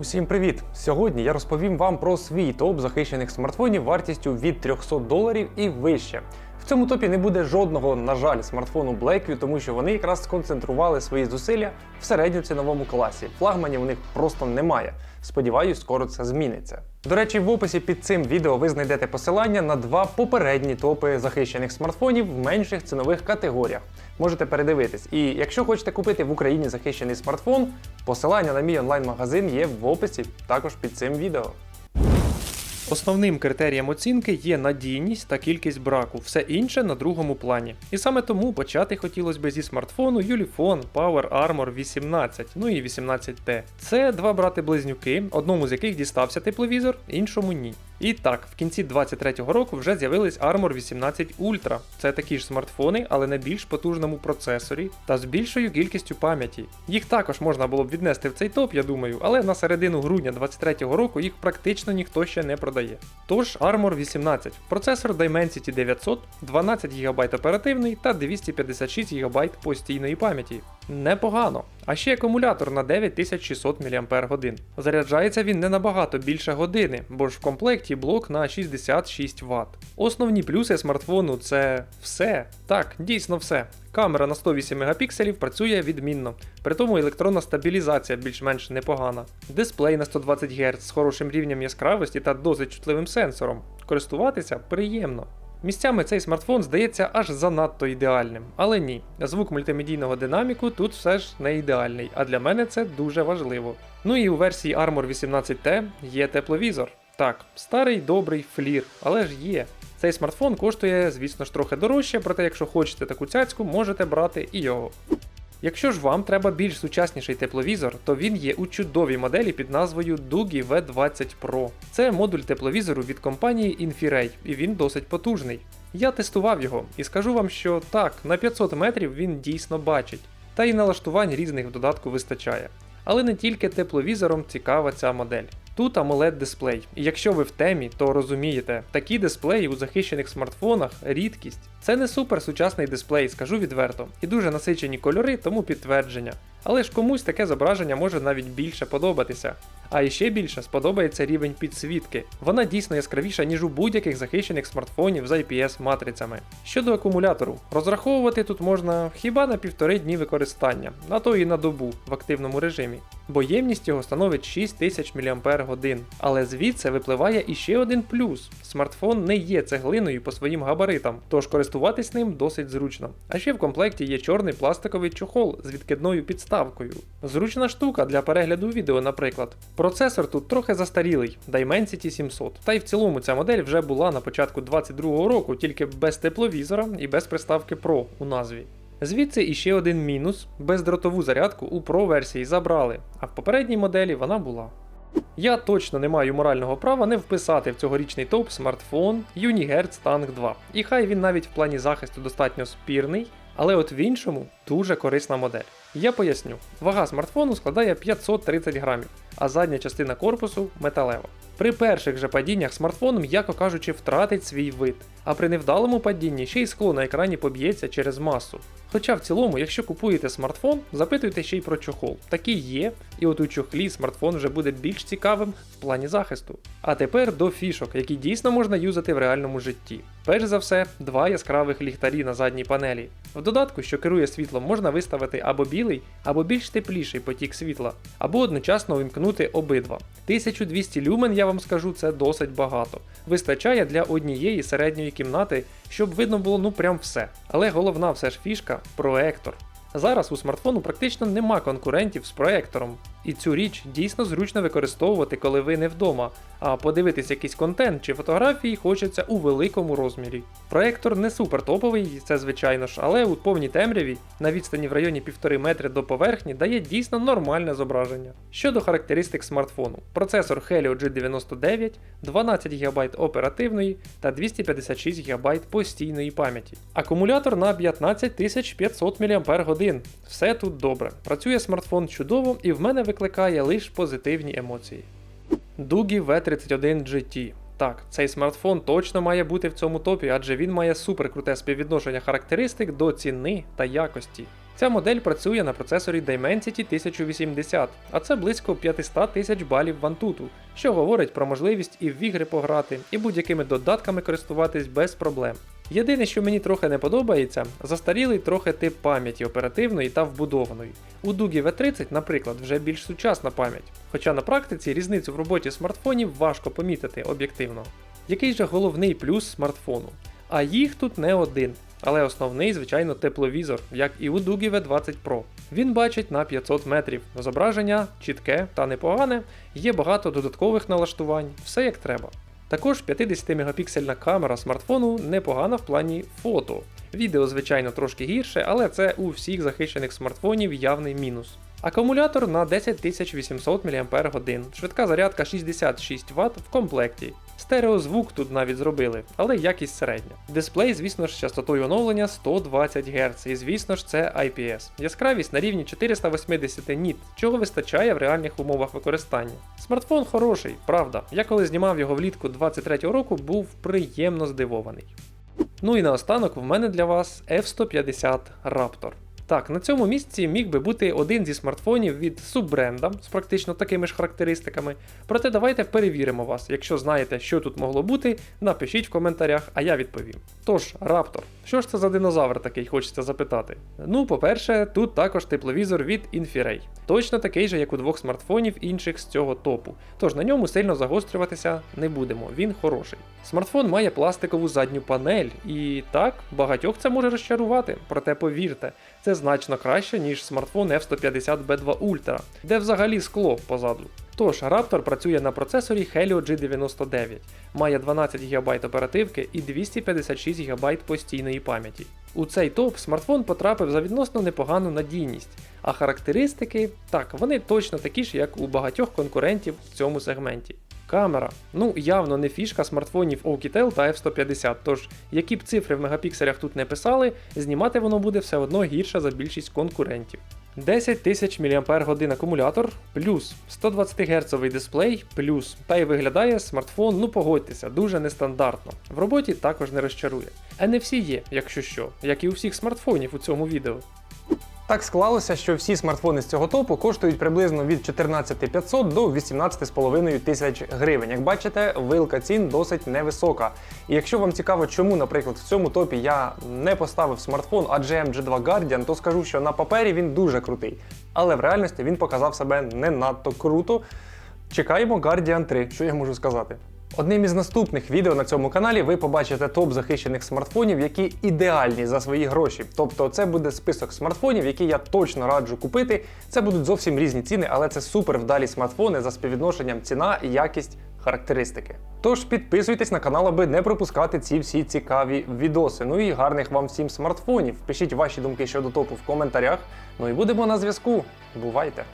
Усім привіт! Сьогодні я розповім вам про свій топ захищених смартфонів вартістю від 300 доларів і вище. Цьому топі не буде жодного, на жаль, смартфону Blackview, тому що вони якраз сконцентрували свої зусилля в середньоціновому класі. Флагманів у них просто немає. Сподіваюсь, скоро це зміниться. До речі, в описі під цим відео ви знайдете посилання на два попередні топи захищених смартфонів в менших цінових категоріях. Можете передивитись. І якщо хочете купити в Україні захищений смартфон, посилання на мій онлайн-магазин є в описі також під цим відео. Основним критерієм оцінки є надійність та кількість браку, все інше на другому плані. І саме тому почати хотілося б зі смартфону Ulefone Power Armor 18, ну і 18T. Це два брати-близнюки, одному з яких дістався тепловізор, іншому ні. І так, в кінці 23-го року вже з'явились Armor 18 Ultra. Це такі ж смартфони, але на більш потужному процесорі та з більшою кількістю пам'яті. Їх також можна було б віднести в цей топ, я думаю, але на середину грудня 23-го року їх практично ніхто ще не продає. Тож Armor 18, процесор Dimensity 900, 12 ГБ оперативний та 256 ГБ постійної пам'яті. Непогано. А ще акумулятор на 9600 мАч. Заряджається він не набагато більше години, бо ж в комплекті блок на 66 Вт. Основні плюси смартфону це все. Так, дійсно все. Камера на 108 Мп працює відмінно, при тому електронна стабілізація більш-менш непогана. Дисплей на 120 Гц з хорошим рівнем яскравості та досить чутливим сенсором. Користуватися приємно. Місцями цей смартфон здається аж занадто ідеальним, але ні, звук мультимедійного динаміку тут все ж не ідеальний, а для мене це дуже важливо. Ну і у версії Armor 18T є тепловізор. Так, старий добрий флір, але ж є. Цей смартфон коштує, звісно ж, трохи дорожче, проте якщо хочете таку цяцьку, можете брати і його. Якщо ж вам треба більш сучасніший тепловізор, то він є у чудовій моделі під назвою Dugi V20 Pro. Це модуль тепловізору від компанії Infiray, і він досить потужний. Я тестував його і скажу вам, що так, на 500 метрів він дійсно бачить, та й налаштувань різних в додатку вистачає. Але не тільки тепловізором цікава ця модель. Тут amoled дисплей, і якщо ви в темі, то розумієте, такі дисплеї у захищених смартфонах рідкість. Це не супер сучасний дисплей, скажу відверто, і дуже насичені кольори, тому підтвердження. Але ж комусь таке зображення може навіть більше подобатися. А іще більше сподобається рівень підсвітки. Вона дійсно яскравіша, ніж у будь-яких захищених смартфонів з IPS-матрицями. Щодо акумулятору, розраховувати тут можна хіба на півтори дні використання, а то і на добу в активному режимі. Бо ємність його становить 6000 мАч. Але звідси випливає іще один плюс: смартфон не є цеглиною по своїм габаритам, тож користуватись ним досить зручно. А ще в комплекті є чорний пластиковий чохол з відкидною підставкою. Зручна штука для перегляду відео, наприклад. Процесор тут трохи застарілий, Dimensity 700. Та й в цілому ця модель вже була на початку 22-го року, тільки без тепловізора і без приставки Pro у назві. Звідси іще один мінус: бездротову зарядку у Pro версії забрали, а в попередній моделі вона була. Я точно не маю морального права не вписати в цьогорічний топ смартфон Unihertz Tank 2. І хай він навіть в плані захисту достатньо спірний, але от в іншому дуже корисна модель. Я поясню, вага смартфону складає 530 грамів, а задня частина корпусу металева. При перших же падіннях смартфон, м'яко кажучи, втратить свій вид, а при невдалому падінні ще й скло на екрані поб'ється через масу. Хоча в цілому, якщо купуєте смартфон, запитуйте ще й про чохол. Такий є, і от у чохлі смартфон вже буде більш цікавим в плані захисту. А тепер до фішок, які дійсно можна юзати в реальному житті. Перш за все, два яскравих ліхтарі на задній панелі. В додатку, що керує світлом, можна виставити або білий, або більш тепліший потік світла, або одночасно вимкнути обидва. 1200 люмен, я вам скажу, це досить багато. Вистачає для однієї середньої кімнати, щоб видно було ну прям все. Але головна все ж фішка проектор. Зараз у смартфону практично нема конкурентів з проектором, і цю річ дійсно зручно використовувати, коли ви не вдома, а подивитись якийсь контент чи фотографії хочеться у великому розмірі. Проектор не супер топовий, це звичайно ж, але у повній темряві на відстані в районі 1,5 метри до поверхні дає дійсно нормальне зображення. Щодо характеристик смартфону, процесор Helio G99, 12 ГБ оперативної та 256 ГБ постійної пам'яті. Акумулятор на 15500 мАч. Все тут добре. Працює смартфон чудово і в мене викликає лише позитивні емоції. Дугі V31 GT. Так, цей смартфон точно має бути в цьому топі, адже він має суперкруте співвідношення характеристик до ціни та якості. Ця модель працює на процесорі Dimensity 1080, а це близько 500 тисяч балів вантуту, що говорить про можливість і в ігри пограти, і будь-якими додатками користуватись без проблем. Єдине, що мені трохи не подобається, застарілий трохи тип пам'яті оперативної та вбудованої. У Дугі V30, наприклад, вже більш сучасна пам'ять, хоча на практиці різницю в роботі смартфонів важко помітити об'єктивно. Який же головний плюс смартфону? А їх тут не один. Але основний, звичайно, тепловізор, як і у Дугі V20 Pro. Він бачить на 500 метрів. Зображення чітке та непогане, є багато додаткових налаштувань, все як треба. Також 50-мегапіксельна камера смартфону непогана в плані фото. Відео, звичайно, трошки гірше, але це у всіх захищених смартфонів явний мінус. Акумулятор на 10800 мАч, швидка зарядка 66 Вт в комплекті. Стереозвук тут навіть зробили, але якість середня. Дисплей, звісно ж, з частотою оновлення 120 Гц, і звісно ж це IPS. Яскравість на рівні 480 ніт, чого вистачає в реальних умовах використання. Смартфон хороший, правда. Я коли знімав його влітку 23-го року, був приємно здивований. Ну і наостанок в мене для вас F150 Raptor. Так, на цьому місці міг би бути один зі смартфонів від суббренда з практично такими ж характеристиками. Проте давайте перевіримо вас. Якщо знаєте, що тут могло бути, напишіть в коментарях, а я відповім. Тож, Raptor, що ж це за динозавр такий, хочеться запитати? Ну, по-перше, тут також тепловізор від Infiray. Точно такий же, як у двох смартфонів інших з цього топу. Тож на ньому сильно загострюватися не будемо, він хороший. Смартфон має пластикову задню панель, і так, багатьох це може розчарувати, проте повірте, це значно краще, ніж смартфон F150B2 Ultra, де взагалі скло позаду. Тож, Raptor працює на процесорі Helio G99, має 12 ГБ оперативки і 256 ГБ постійної пам'яті. У цей топ смартфон потрапив за відносно непогану надійність, а характеристики, так, вони точно такі ж, як у багатьох конкурентів в цьому сегменті. Камера. Ну, явно не фішка смартфонів Oukitel та F150, тож які б цифри в мегапікселях тут не писали, знімати воно буде все одно гірше за більшість конкурентів. 10 тисяч мАч акумулятор, плюс 120 Гц дисплей, плюс. Та й виглядає смартфон, ну погодьтеся, дуже нестандартно. В роботі також не розчарує. NFC є, якщо що, як і у всіх смартфонів у цьому відео. Так склалося, що всі смартфони з цього топу коштують приблизно від 14500 до 18500 тисяч гривень. Як бачите, вилка цін досить невисока. І якщо вам цікаво, чому, наприклад, в цьому топі я не поставив смартфон AGM G2 Guardian, то скажу, що на папері він дуже крутий. Але в реальності він показав себе не надто круто. Чекаємо Guardian 3, що я можу сказати. Одним із наступних відео на цьому каналі ви побачите топ захищених смартфонів, які ідеальні за свої гроші. Тобто це буде список смартфонів, які я точно раджу купити. Це будуть зовсім різні ціни, але це супер вдалі смартфони за співвідношенням ціна якість характеристики. Тож підписуйтесь на канал, аби не пропускати ці всі цікаві відоси. Ну і гарних вам всім смартфонів. Пишіть ваші думки щодо топу в коментарях. Ну і будемо на зв'язку. Бувайте!